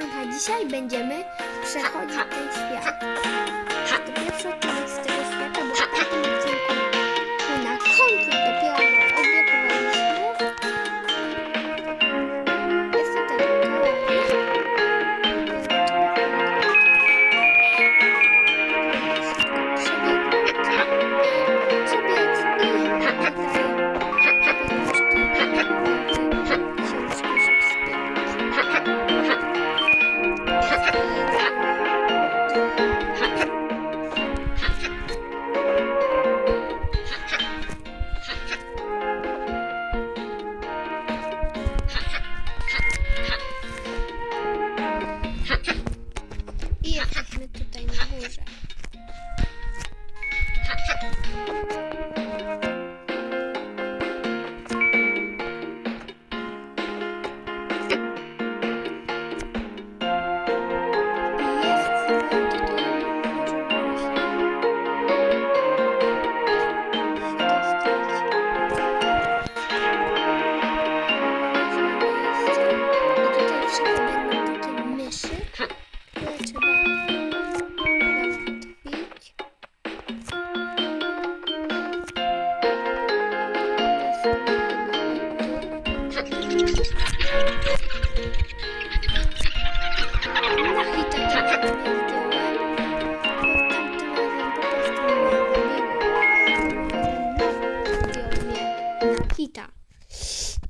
a dzisiaj będziemy przechodzić ten świat. Ha ha!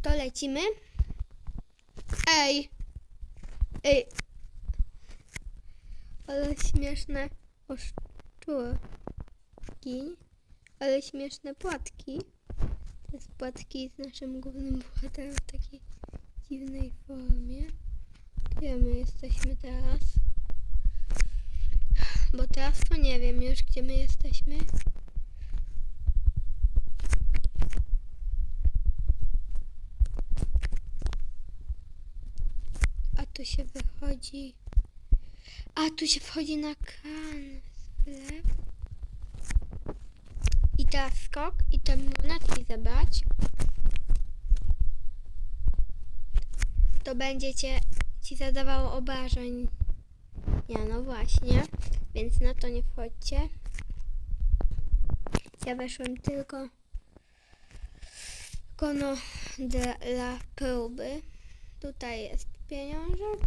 To lecimy. Ej! Ej! Ale śmieszne oszczurki. Ale śmieszne płatki. To jest płatki z naszym głównym bohaterem w takiej dziwnej formie. Gdzie my jesteśmy teraz? Bo teraz to nie wiem już, gdzie my jesteśmy. Tu się wychodzi. A tu się wchodzi na kan sklep. I teraz skok i te monetki zebrać. To będzie cię, ci zadawało obrażeń. Ja no właśnie, więc na to nie wchodźcie. Ja weszłem tylko, tylko no dla, dla próby. Tutaj jest pieniążek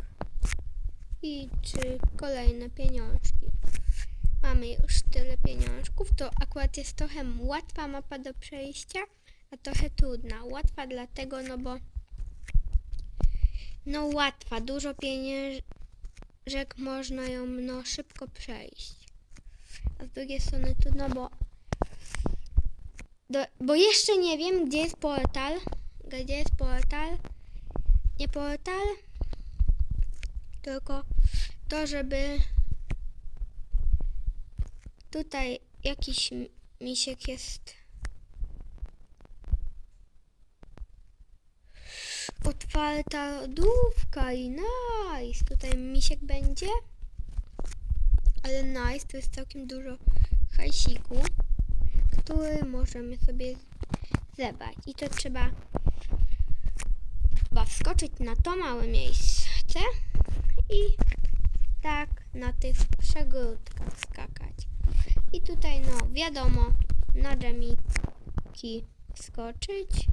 i trzy kolejne pieniążki. Mamy już tyle pieniążków. To akurat jest trochę łatwa mapa do przejścia, a trochę trudna. Łatwa dlatego, no bo no łatwa, dużo pieniążek można ją no szybko przejść. A z drugiej strony trudno, bo do, bo jeszcze nie wiem, gdzie jest portal. Gdzie jest portal? Nie portal, tylko to, żeby tutaj jakiś misiek jest. Otwarta lodówka i nice. Tutaj misiek będzie. Ale nice, to jest całkiem dużo hajsiku, który możemy sobie zebrać. I to trzeba chyba wskoczyć na to małe miejsce i tak na tych przegródkach skakać. I tutaj no wiadomo, na dżemiki skoczyć.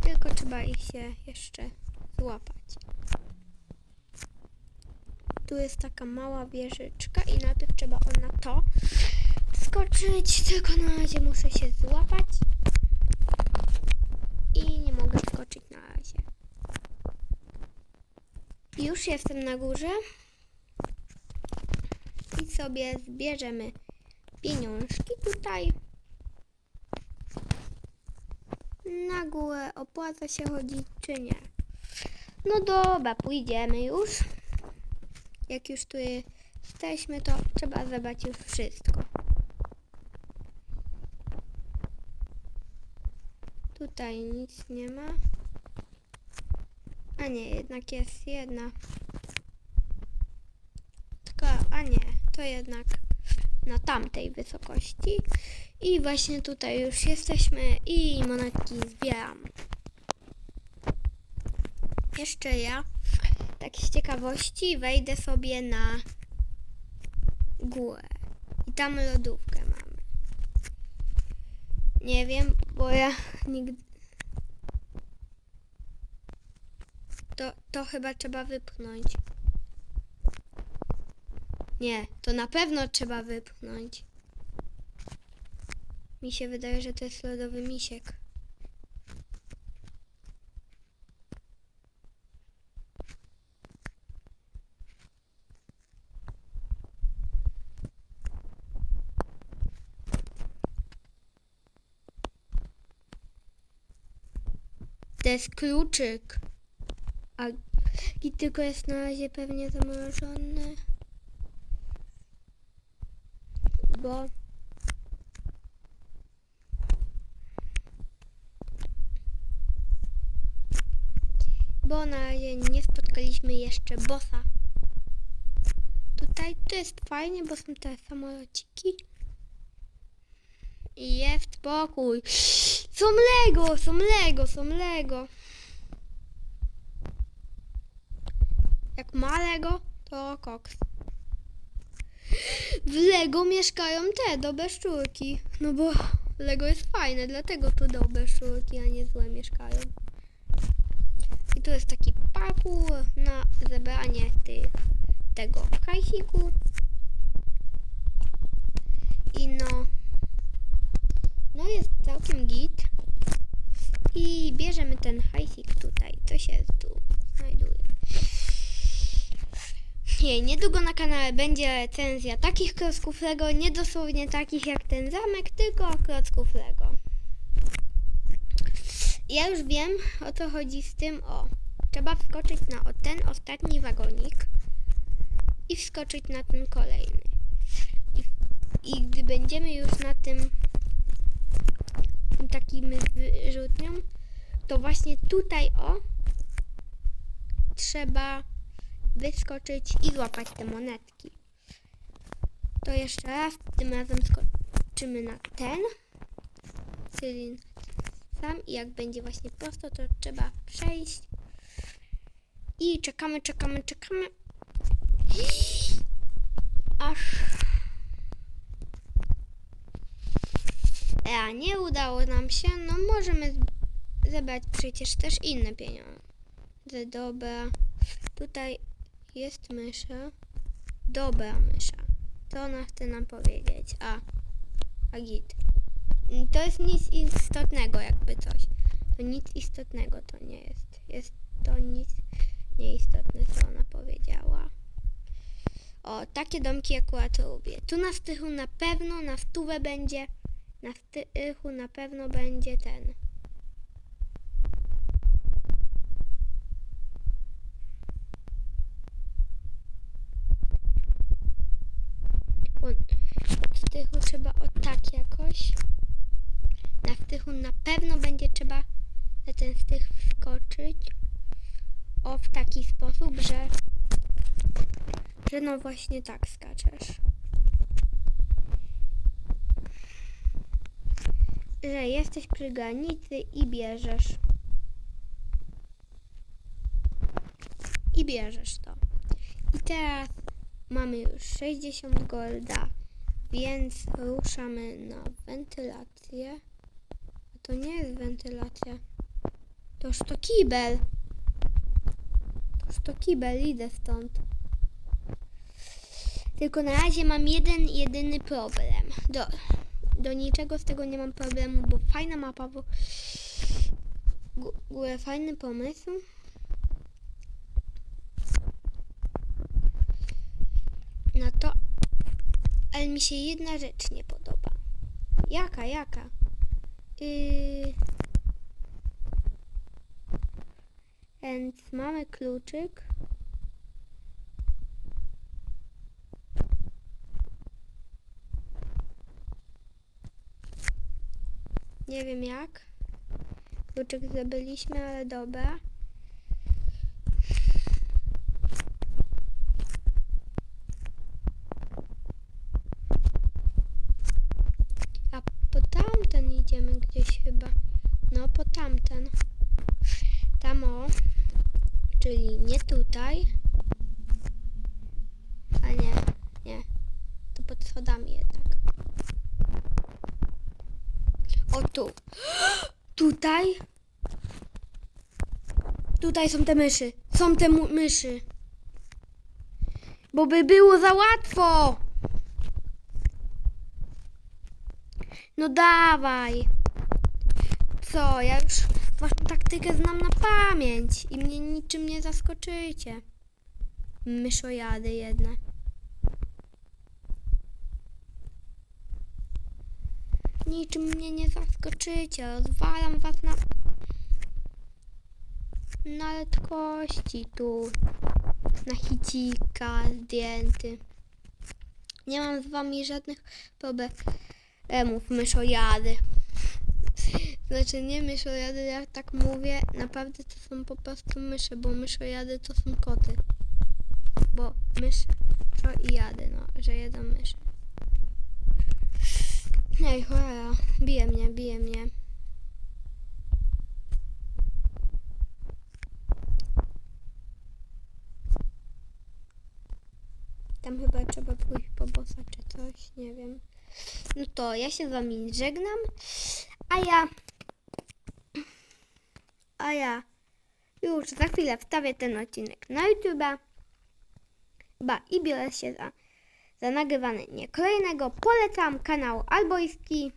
Tylko trzeba ich się jeszcze złapać. Tu jest taka mała wieżyczka i najpierw trzeba o na to skoczyć, tylko na razie muszę się złapać i nie mogę skoczyć na razie. Już jestem na górze i sobie zbierzemy pieniążki tutaj. Na górę opłaca się chodzić czy nie? No dobra, pójdziemy już. Jak już tu jesteśmy, to trzeba zebrać już wszystko. Tutaj nic nie ma. A nie, jednak jest jedna. Tylko, a nie, to jednak na tamtej wysokości. I właśnie tutaj już jesteśmy i monetki zbieram. Jeszcze ja, tak z ciekawości, wejdę sobie na górę. I tam lodówkę mamy. Nie wiem, bo ja nigdy... To, chyba trzeba wypchnąć. Nie, to na pewno trzeba wypchnąć. Mi się wydaje, że to jest lodowy misiek. To jest kluczyk. A i tylko jest na razie pewnie zamrożony. Bo bo na razie nie spotkaliśmy jeszcze bossa. Tutaj to jest fajnie, bo są te samolociki. I jest spokój. Są Lego, są Lego, są Lego. Jak ma Lego, to koks. W Lego mieszkają te dobre szczurki. No bo Lego jest fajne, dlatego tu dobre szczurki, a nie złe mieszkają. I tu jest taki parkour na zebranie tych, tego hajsiku. I no, no jest całkiem git. I bierzemy ten hajsik tutaj, co się tu znajduje. Nie, niedługo na kanale będzie recenzja takich klocków Lego, nie dosłownie takich jak ten zamek, tylko klocków Lego. Ja już wiem o co chodzi z tym, o. Trzeba wskoczyć na ten ostatni wagonik i wskoczyć na ten kolejny. I, i gdy będziemy już na tym takim wyrzutnią, to właśnie tutaj o trzeba wyskoczyć i złapać te monetki. To jeszcze raz, tym razem skoczymy na ten, czyli sam i jak będzie właśnie prosto, to trzeba przejść. I czekamy, czekamy, czekamy. Aż. A nie udało nam się, no możemy zebrać przecież też inne pieniądze. Dobra. Tutaj jest mysza. Dobra mysza. Co ona chce nam powiedzieć? A. A git. To jest nic istotnego, jakby coś. To nic istotnego to nie jest. Jest to nic nieistotne, co ona powiedziała. O, takie domki akurat lubię. Tu na strychu na pewno, na stówę będzie, na strychu na pewno będzie ten. Od strychu trzeba o tak jakoś. Na wtychu na pewno będzie trzeba na ten stych wskoczyć. O, w taki sposób, że, że no właśnie tak skaczesz. Że jesteś przy granicy i bierzesz. I bierzesz to. I teraz mamy już 60 golda, więc ruszamy na wentylację. A to nie jest wentylacja. Toż to kibel. Toż to kibel, idę stąd. Tylko na razie mam jeden, jedyny problem. Do, do niczego z tego nie mam problemu, bo fajna mapa, bo ogóle fajny pomysł. Na to, ale mi się jedna rzecz nie podoba. Jaka, jaka? Yy... Więc mamy kluczyk. Nie wiem jak. Kluczyk zdobyliśmy, ale dobra. Czyli nie tutaj. A nie, nie. To pod schodami jednak. O tu. Tutaj. Tutaj są te myszy. Są te myszy. Bo by było za łatwo. No dawaj. Co, ja już taktykę znam na pamięć i mnie niczym nie zaskoczycie. Myszojady jedne. Niczym mnie nie zaskoczycie. Rozwalam was na... Na letkości tu. Na hicika zdjęty. Nie mam z wami żadnych problemów, myszojady. Znaczy nie myszojady, jak tak mówię, naprawdę to są po prostu myszy, bo myszojady to są koty. Bo myszy to i jady, no, że jedzą myszy. Ej, cholera, bije mnie, bije mnie. Tam chyba trzeba pójść po bossa czy coś, nie wiem. No to ja się z wami żegnam, a ja... A ja już za chwilę wstawię ten odcinek na YouTube'a. Ba, i biorę się za, za nagrywanie kolejnego. Polecam kanał Alboiski.